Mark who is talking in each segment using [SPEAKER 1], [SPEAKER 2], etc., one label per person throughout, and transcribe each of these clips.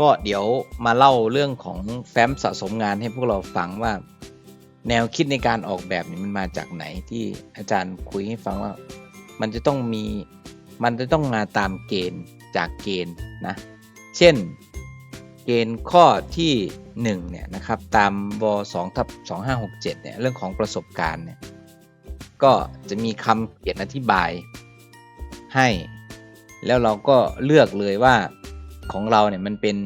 [SPEAKER 1] ก็เดี๋ยวมาเล่าเรื่องของแฟ้มสะสมงานให้พวกเราฟังว่า แนวคิดในการออกแบบนี่มันมาจากไหนที่อาจารย์คุยให้ฟังว่า มันจะต้องมีมันจะต้องมาตามเกณฑ์จากเกณฑ์นะ เช่น เกณฑ์ข้อที่1เนี่ยนะครับตามว2ทับ2567เนี่ยเรื่องของประสบการณ์เนี่ยก็จะมีคำเขียนอธิบายให้ แล้วเราก็เลือกเลยว่า ของเราเนี่ยมันเป็น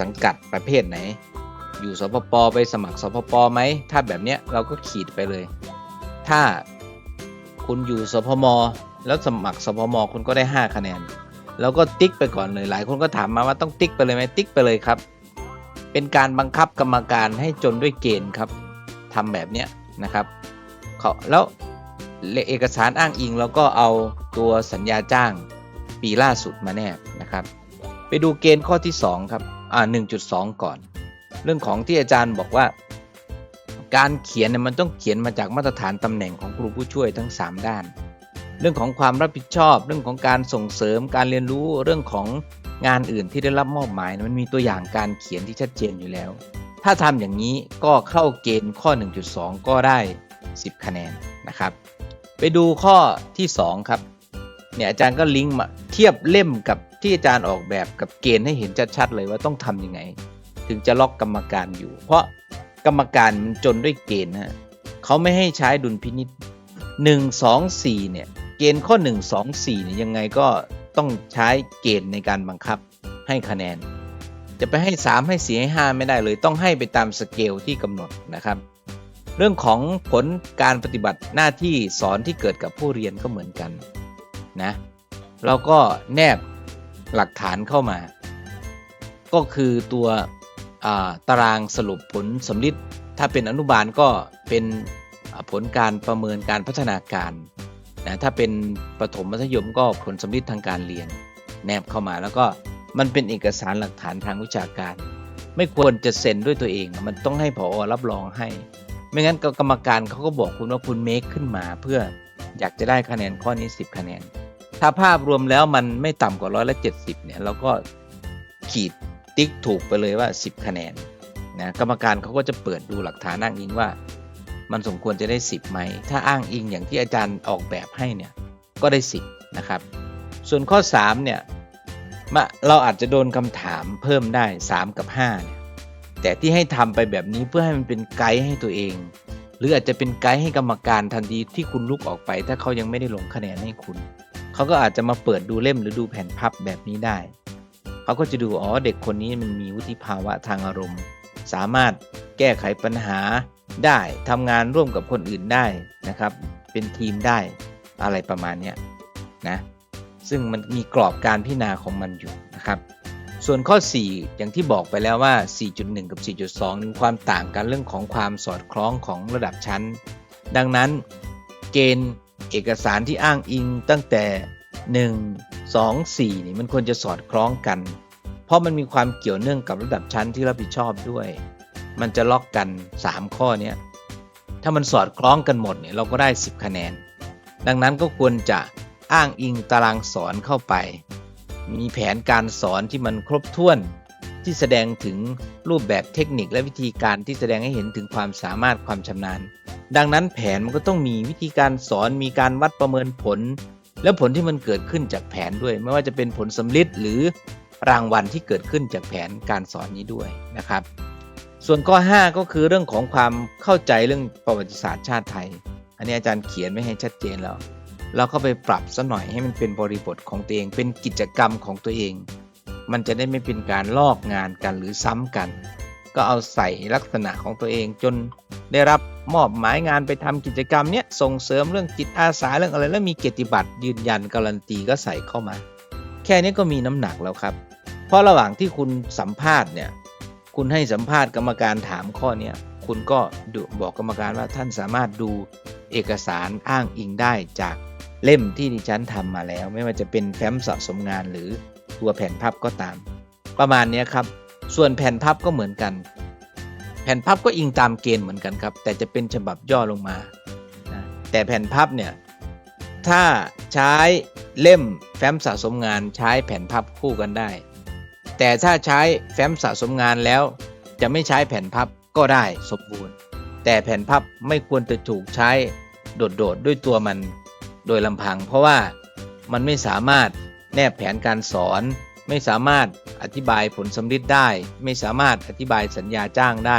[SPEAKER 1] สังกัดประเภทไหน อยู่สพปไปสมัครสพปไหม ถ้าแบบเนี้ยเราก็ขีดไปเลย ถ้าคุณอยู่สพม แล้วสมัครสพม คุณก็ได้ 5 คะแนน แล้วก็ติ๊กไปก่อนเลย หลายคนก็ถามมาว่าต้องติ๊กไปเลยไหมติ๊กไปเลยครับ เป็นการบังคับกรรมการให้จนด้วยเกณฑ์ครับทำแบบเนี้ยนะครับเขาแล้วเอกสารอ้างอิงเราก็เอาตัวสัญญาจ้างปีล่าสุดมาแนบนะครับ ไปดูเกณฑ์ข้อที่ 2 ครับ อ่า 1.2 ก่อน เรื่องของที่อาจารย์บอกว่า การเขียนเนี่ยมันต้องเขียนมาจากมาตรฐานตำแหน่งของครูผู้ช่วยทั้ง 3 ด้าน เรื่องของความรับผิดชอบ เรื่องของการส่งเสริม การเรียนรู้ เรื่องของงานอื่นที่ได้รับมอบหมาย มันมีตัวอย่างการเขียนที่ชัดเจนอยู่แล้ว ถ้าทำอย่างนี้ก็เข้าเกณฑ์ข้อ 1.2 ก็ได้ 10 คะแนนนะครับ ไปดูข้อที่ 2 ครับ เนี่ยอาจารย์ก็ลิงก์มาเทียบเล่มกับ ที่อาจารย์ออกแบบกับเกณฑ์ให้เห็นชัดๆเลยว่าต้องทำยังไง ถึงจะล็อกกรรมการอยู่ เพราะกรรมการมันจนด้วยเกณฑ์ฮะเขาไม่ให้ใช้ดุลพินิษ1 2 4เนี่ย เกณฑ์ข้อ1 2 4เนี่ยยังไงก็ต้องใช้เกณฑ์ในการบังคับให้คะแนน จะไปให้3ให้4ให้5ไม่ได้เลย ต้องให้ไปตามสเกลที่กำหนดนะครับ เรื่องของผลการปฏิบัติหน้าที่สอนที่เกิดกับผู้เรียนก็เหมือนกันนะเราก็แนบ หลักฐานเข้ามา ก็คือตัวตารางสรุปผลสำลิดถ้าเป็นอนุบาลก็เป็นผลการประเมินการพัฒนาการนะถ้าเป็นประถมมัธยมก็ผลสำลิดทางการเรียน แนบเข้ามาแล้วก็มันเป็นเอกสารหลักฐานทางวิชาการ ไม่ควรจะเซ็นด้วยตัวเอง มันต้องให้ผอรับรองให้ ไม่งั้นกรรมการเขาก็บอกคุณว่าคุณเมคขึ้นมาเพื่ออยากจะได้คะแนนข้อนี้ 10 คะแนน ถ้าภาพรวมแล้วมันไม่ต่ำกว่าร้อยละเจ็ดสิบเนี่ยเราก็ขีดติ๊กถูกไปเลยว่า 10 คะแนนนะกรรมการเขาก็จะเปิดดูหลักฐานอ้างอิงว่า มันสมควรจะได้ 10ไหม ถ้าอ้างอิงอย่างที่อาจารย์ออกแบบให้เนี่ยก็ได้ 10 นะครับ ส่วนข้อ 3 เนี่ยเราอาจจะโดนคำถามเพิ่มได้ 3 กับ5เนี่ยแต่ที่ให้ทำไปแบบนี้เพื่อให้มันเป็นไกด์ให้ตัวเอง หรืออาจจะเป็นไกด์ให้กรรมการทันทีที่คุณลุกออกไป ถ้าเขายังไม่ได้ลงคะแนนให้คุณ เขาก็อาจจะมาเปิดดูเล่มหรือดูแผ่นพับแบบนี้ได้ เขาก็จะดูอ๋อเด็กคนนี้มันมีวุฒิภาวะทางอารมณ์ สามารถแก้ไขปัญหาได้ทำงานร่วมกับคนอื่นได้นะครับ เป็นทีมได้อะไรประมาณนี้นะซึ่งมันมีกรอบการพิจารณาของมันอยู่นะครับ ส่วนข้อ 4 อย่างที่บอกไปแล้วว่า 4.1 กับ 4.2มีความต่างกันเรื่องของความสอดคล้องของระดับชั้น ดังนั้นเกณฑ์ เอกสารที่อ้างอิงตั้งแต่ 1 2 4นี่มันควรจะสอดคล้องกัน เพราะมันมีความเกี่ยวเนื่องกับระดับชั้นที่รับผิดชอบด้วย มันจะล็อกกัน 3 ข้อนี้ถ้ามันสอดคล้องกันหมดเนี่ยเราก็ได้ 10 คะแนน ดังนั้นก็ควรจะอ้างอิงตารางสอนเข้าไป มีแผนการสอนที่มันครบถ้วนที่แสดงถึงรูปแบบเทคนิคและวิธีการที่แสดงให้เห็นถึงความสามารถความชำนาญ ดังนั้นแผนมันก็ต้องมีวิธีการสอนมีการวัดประเมินผล และผลที่มันเกิดขึ้นจากแผนด้วย ไม่ว่าจะเป็นผลสำลิดหรือรางวัลที่เกิดขึ้นจากแผนการสอนนี้ด้วยนะครับ ส่วนข้อ 5 ก็คือเรื่องของความเข้าใจเรื่องประวัติศาสตร์ชาติไทย อันนี้อาจารย์เขียนไม่ให้ชัดเจนแล้ว เราเข้าไปปรับซะหน่อยให้มันเป็นบริบทของตัวเอง เป็นกิจกรรมของตัวเอง มันจะได้ไม่เป็นการลอกงานกันหรือซ้ำกัน ก็เอาใส่ลักษณะของตัวเองจน ได้รับมอบหมายงานไปทำกิจกรรมเนี้ยส่งเสริมเรื่องจิตอาสาเรื่องอะไร แล้วมีเกียรติบัตรยืนยันการันตีก็ใส่เข้ามา แค่นี้ก็มีน้ำหนักแล้วครับ เพราะระหว่างที่คุณสัมภาษณ์เนี่ยคุณให้สัมภาษณ์กรรมการถามข้อนี้คุณก็ดูบอกกรรมการว่าท่านสามารถดูเอกสารอ้างอิงได้จากเล่มที่ดิฉันทำมาแล้ว ไม่ว่าจะเป็นแฟ้มสะสมงานหรือตัวแผ่นพับก็ตาม ประมาณนี้ครับ ส่วนแผ่นพับก็เหมือนกัน แผ่นพับก็อิงตามเกณฑ์เหมือนกันครับ แต่จะเป็นฉบับย่อลงมา แต่แผ่นพับเนี่ยถ้าใช้เล่มแฟ้มสะสมงานใช้แผ่นพับคู่กันได้ แต่ถ้าใช้แฟ้มสะสมงานแล้ว จะไม่ใช้แผ่นพับก็ได้สมบูรณ์ แต่แผ่นพับไม่ควรจะถูกใช้โดดๆด้วยตัวมันโดยลำพัง เพราะว่ามันไม่สามารถแนบแผนการสอน ไม่สามารถ อธิบายผลสำลิดได้ ไม่สามารถอธิบายสัญญาจ้างได้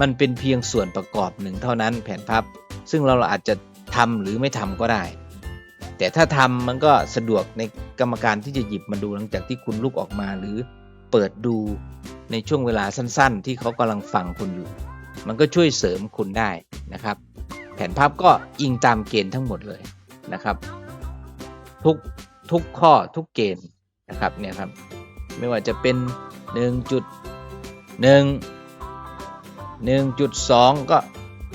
[SPEAKER 1] มันเป็นเพียงส่วนประกอบหนึ่งเท่านั้นแผนพับ ซึ่งเราอาจจะทำหรือไม่ทำก็ได้ แต่ถ้าทำมันก็สะดวกในกรรมการที่จะหยิบมาดูหลังจากที่คุณลุกออกมาหรือเปิดดูในช่วงเวลาสั้น ๆ ที่เขากำลังฟังคุณอยู่ มันก็ช่วยเสริมคุณได้นะครับ แผนภาพก็อิงตามเกณฑ์ทั้งหมดเลยนะครับ ทุกทุกข้อทุกเกณฑ์นะครับเนี่ยครับ ไม่ว่าจะเป็น 1.1 1.2 ก็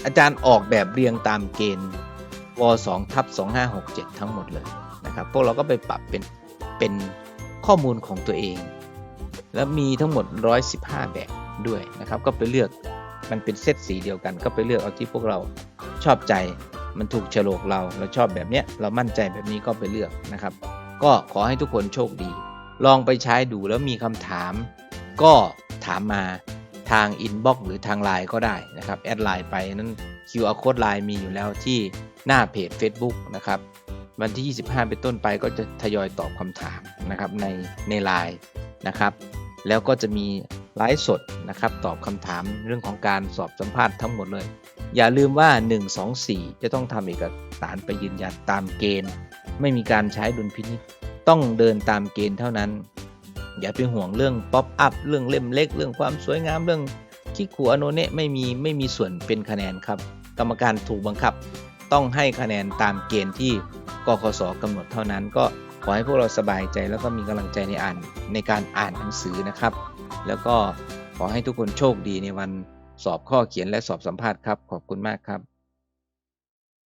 [SPEAKER 1] อาจารย์ออกแบบเรียงตามเกณฑ์ว2ทับ2567 ทั้งหมดเลยนะครับ พวกเราก็ไปปรับเป็นเป็นข้อมูลของตัวเอง แล้วมีทั้งหมด 115 แบบด้วยนะครับ ก็ไปเลือกมันเป็นเซตสีเดียวกัน ก็ไปเลือกเอาที่พวกเราชอบใจมันถูกฉลกเราเราชอบแบบเนี้ยเรามั่นใจแบบนี้ก็ไปเลือกนะครับ ก็ขอให้ทุกคนโชคดี ลองไปใช้ดูแล้วมีคำถาม ก็ถามมาทางอินบ็อกหรือทางไลน์ก็ได้นะครับแอดไลน์ไปนั้น QR code ไลน์มีอยู่แล้วที่หน้าเพจ Facebook นะครับวันที่ 25 เป็นต้นไปก็จะทยอยตอบคำถามนะครับในในไลน์นะครับ แล้วก็จะมีไลฟ์สดนะครับตอบคำถามเรื่องของการสอบสัมภาษณ์ทั้งหมดเลย อย่าลืมว่า 1 2 4 จะต้องทำเอกสารไปยืนยันตามเกณฑ์ ไม่มีการใช้ดุลพินิจ ต้องเดินตามเกณฑ์เท่านั้น อย่าไปห่วงเรื่องป๊อปอัพเรื่องเล่มเล็ก เรื่องความสวยงามเรื่องคิกขัวโนเนะไม่มีไม่มีส่วนเป็นคะแนนครับ กรรมการถูกบังคับ ต้องให้คะแนนตามเกณฑ์ที่กคสกำหนดเท่านั้น ก็ขอให้พวกเราสบายใจแล้วก็มีกำลังใจในอ่านในการอ่านหนังสือนะครับ แล้วก็ขอให้ทุกคนโชคดีในวันสอบข้อเขียนและสอบสัมภาษณ์ครับ ขอบคุณมากครับ